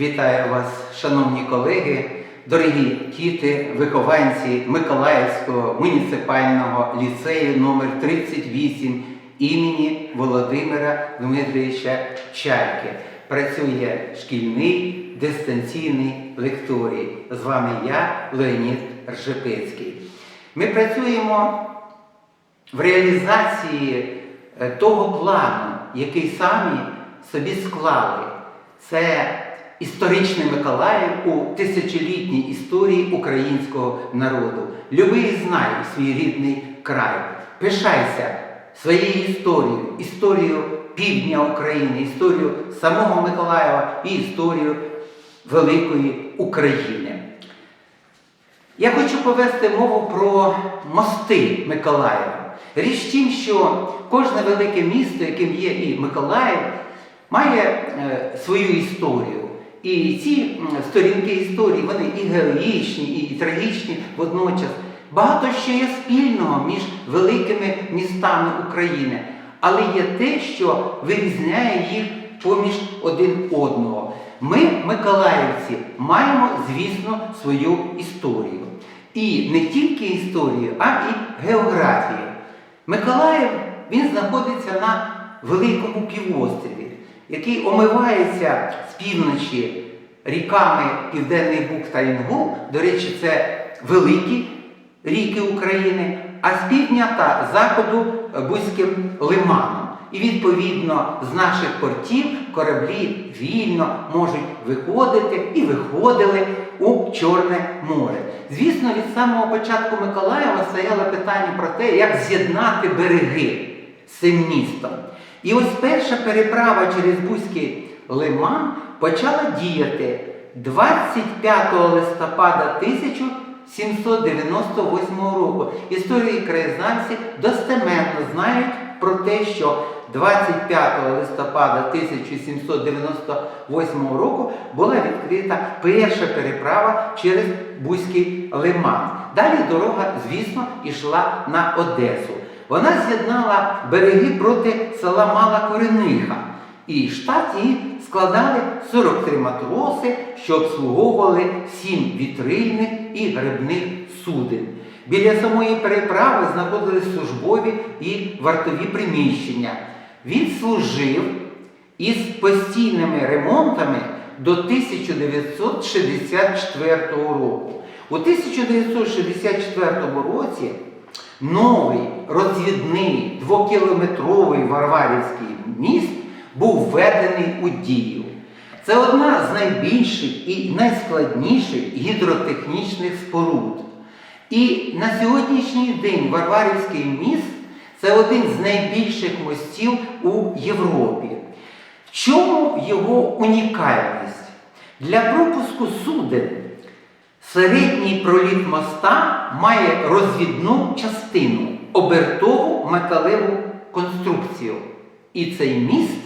Вітаю вас, шановні колеги, дорогі діти, вихованці Миколаївського муніципального ліцею номер 38 імені Володимира Дмитровича Чайки. Працює шкільний дистанційний лекторій. З вами я, Леонід Ржепецький. Ми працюємо в реалізації е, того плану, який самі собі склали. Це історичний Миколаїв у тисячолітній історії українського народу. Люби і знай свій рідний край. Пишайся своєю історією, історією півдня України, історію самого Миколаєва і історію великої України. Я хочу повести мову про мости Миколаєва. Річ в тім, що кожне велике місто, яким є і Миколаїв, має е, свою історію. І ці сторінки історії, вони і героїчні, і трагічні водночас. Багато ще є спільного між великими містами України, але є те, що вирізняє їх поміж один одного. Ми, миколаївці, маємо, звісно, свою історію. І не тільки історію, а і географію. Миколаїв він знаходиться на великому півострові, який омивається з півночі ріками Південний Буг та Інгул. До речі, це великі ріки України, а з півдня та заходу Бузьким лиманом. І відповідно з наших портів кораблі вільно можуть виходити і виходили у Чорне море. Звісно, від самого початку Миколаєва стояло питання про те, як з'єднати береги з цим містом. І ось перша переправа через Бузький лиман почала діяти 25 листопада 1798 року. Історії краєзнавці достеменно знають про те, що 25 листопада 1798 року була відкрита перша переправа через Бузький лиман. Далі дорога, звісно, йшла на Одесу. Вона з'єднала береги проти села Мала Корениха. І штат її складали 43 матроси, що обслуговували 7 вітрильних і грибних суден. Біля самої переправи знаходились службові і вартові приміщення. Він служив із постійними ремонтами до 1964 року. У 1964 році новий розвідний двокілометровий Варварівський міст був введений у дію. Це одна з найбільших і найскладніших гідротехнічних споруд. І на сьогоднішній день Варварівський міст це один з найбільших мостів у Європі. В чому його унікальність? Для пропуску суден середній проліт моста має розвідну частину, обертову металеву конструкцію. І цей міст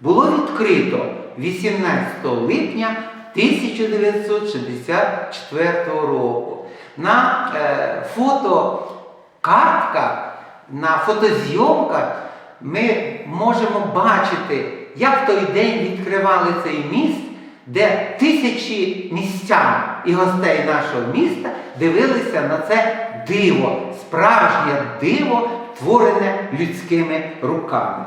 було відкрито 18 липня 1964 року. На е, фотокартках, на фотозйомках ми можемо бачити, як в той день відкривали цей міст, де тисячі містян і гостей нашого міста дивилися на це диво, справжнє диво, творене людськими руками.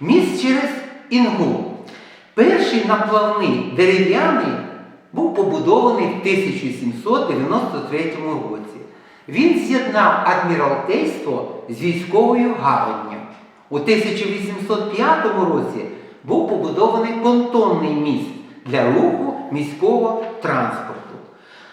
Міст через Інгул. Перший наплавний дерев'яний був побудований в 1793 році. Він з'єднав адміралтейство з військовою гаванню. У 1805 році був побудований понтонний міст для руху міського транспорту.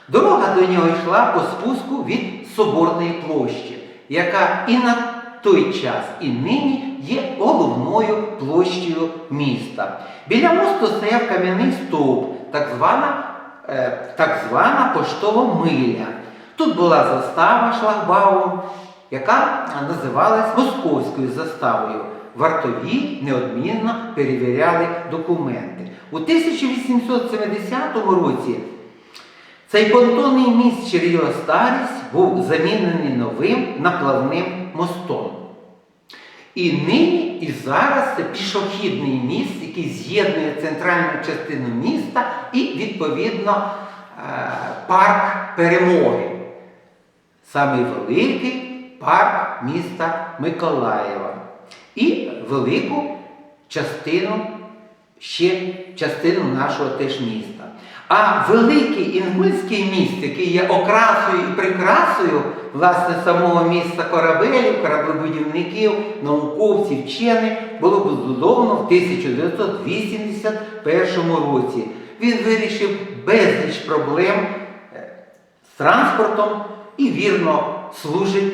Дорога до нього йшла по спуску від Соборної площі, яка і на той час, і нині є головною площею міста. Біля мосту стояв кам'яний стовп, так звана, е, так звана поштова миля. Тут була застава шлагбаум, яка називалась Московською заставою. Вартові неодмінно перевіряли документи. У 1870 році цей понтонний міст через його старість був замінений новим наплавним мостом. І нині і зараз це пішохідний міст, який з'єднує центральну частину міста і, відповідно, е, парк перемоги. Самий великий парк міста Миколаєва. І велику частину, ще частину нашого теж міста. А великий інгульський міст, який є окрасою і прикрасою власне самого міста корабелів, кораблебудівників, науковців, вчених, було збудовано в 1981 році. Він вирішив безліч проблем е, з транспортом і вірно служить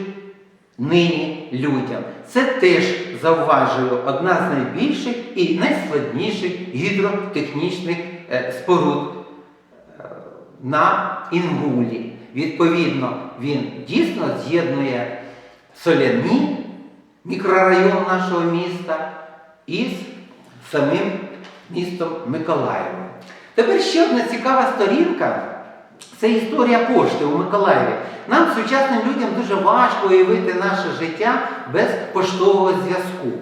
нині людям. Це теж зауважую одна з найбільших і найскладніших гідротехнічних е, споруд е, на Інгулі. Відповідно, він дійсно з'єднує соляні, мікрорайон нашого міста із самим містом Миколаєвом. Тепер ще одна цікава сторінка. Це історія пошти у Миколаєві. Нам, сучасним людям, дуже важко уявити наше життя без поштового зв'язку.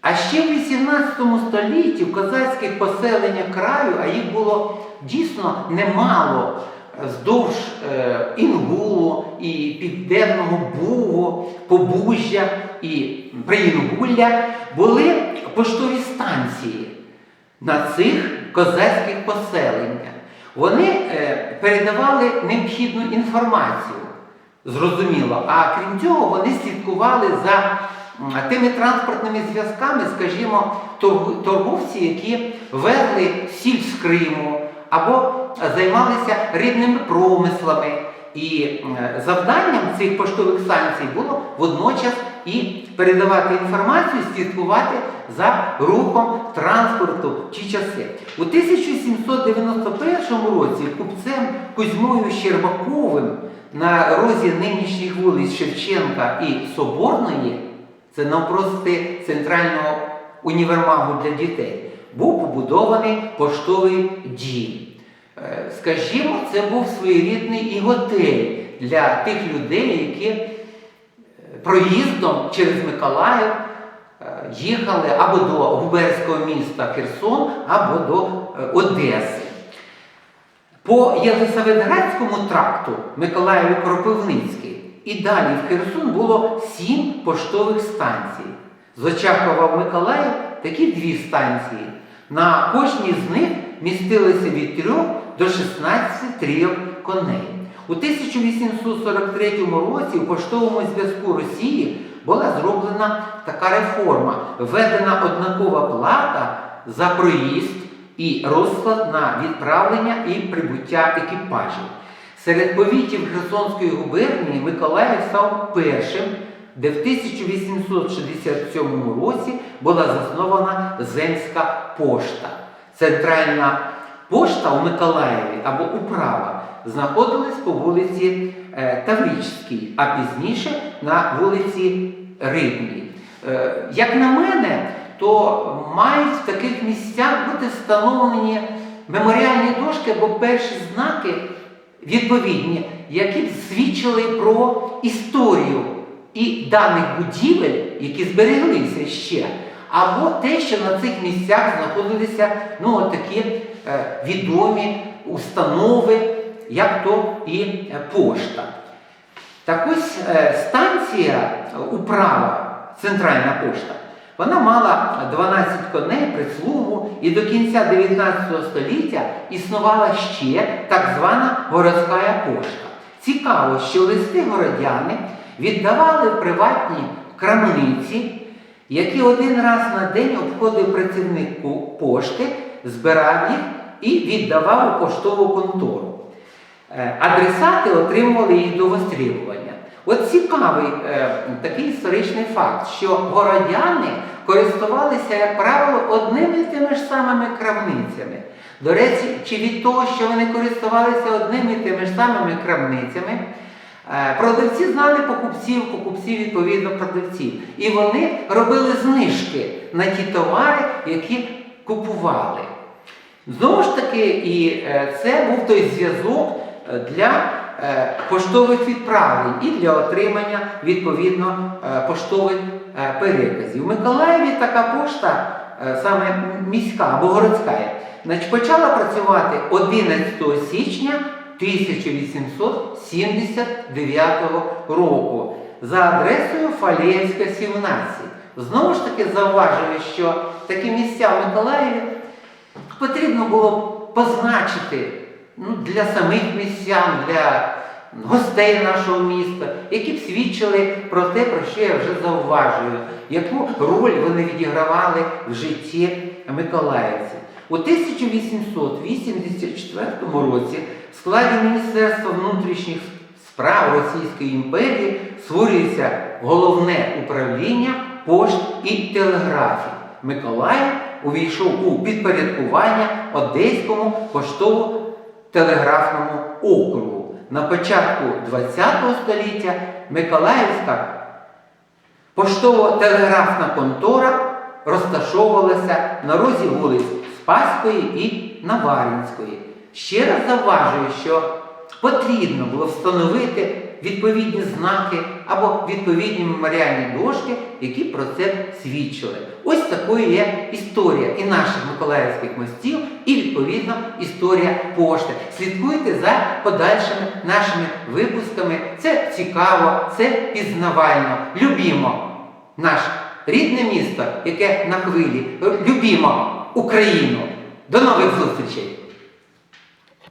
А ще в 18 столітті в козацьких поселеннях краю, а їх було дійсно немало вздовж е, Інгулу і Південного Бугу, Побужжя і Приінгулля, були поштові станції на цих козацьких поселеннях. Вони е, передавали необхідну інформацію, зрозуміло, а крім цього, вони слідкували за тими транспортними зв'язками, скажімо, торг- торговці, які везли сіль з Криму або займалися рибними промислами. І е, завданням цих поштових станцій було водночас і передавати інформацію, слідкувати за рухом транспорту ті часи. У 1791 році купцем Кузьмою Щербаковим на розі нинішніх вулиць Шевченка і Соборної, це навпрости центрального універмагу для дітей, був побудований поштовий дім. Е, Скажімо, це був своєрідний і готель для тих людей, які е, проїздом через Миколаїв е, їхали або до губернського міста Херсон, або до Одеси. По Єлисаветградському тракту Миколаєві Кропивницький і далі в Херсон було сім поштових станцій. З Очакова в Миколаїв такі дві станції. На кожній з них містилося від 3 до 16 трійок коней. У 1843 році у поштовому зв'язку Росії була зроблена така реформа, введена однакова плата за проїзд і розклад на відправлення і прибуття екіпажів. Серед повітів Херсонської губернії Миколаїв став першим, де в 1867 році була заснована Земська пошта. Центральна пошта у Миколаєві або управа знаходилась по вулиці е, Таврічській, а пізніше на вулиці Рибній. Е, Як на мене, то мають в таких місцях бути встановлені меморіальні дошки або перші знаки відповідні, які б свідчили про історію і даних будівель, які збереглися ще, або те, що на цих місцях знаходилися ну, такі відомі установи, як то і е, пошта. Так ось е, станція е, управа, центральна пошта, вона мала 12 коней, прислугу, і до кінця 19 століття існувала ще так звана городська пошта. Цікаво, що листи городяни віддавали приватні крамниці, які один раз на день обходив працівник пошти, збирав їх і віддавав у поштову контору. Е, Адресати отримували їх до востребування. От цікавий е, такий історичний факт, що городяни користувалися, як правило, одними тими ж самими крамницями. До речі, чи від того, що вони користувалися одними тими ж самими крамницями, е, продавці знали покупців, покупці відповідно продавців. І вони робили знижки на ті товари, які купували. Знову ж таки, і е, це був той зв'язок е, для е, поштових відправлень і для отримання відповідно поштових переказів. В Миколаєві така пошта, саме міська або городська, почала працювати 11 січня 1879 року за адресою Фалєвська, 17. Знову ж таки зауважую, що такі місця в Миколаєві потрібно було позначити ну, для самих містян, для гостей нашого міста, які б свідчили про те, про що я вже зауважую, яку роль вони відігравали в житті миколаївців. У 1884 році в складі Міністерства внутрішніх справ Російської імперії створюється головне управління пошт і телеграфії. Миколаїв увійшов у підпорядкування Одеському поштово-телеграфному округу. На початку ХХ століття Миколаївська поштово-телеграфна контора розташовувалася на розі вулиць Спаської і Наваринської. Ще раз заважую, що потрібно було встановити відповідні знаки або відповідні меморіальні дошки, які про це свідчили. Ось такою є історія і наших миколаївських мостів, і відповідно історія пошти. Слідкуйте за подальшими нашими випусками. Це цікаво, це пізнавально. Любімо наше рідне місто, яке на хвилі. Любімо Україну. До нових зустрічей!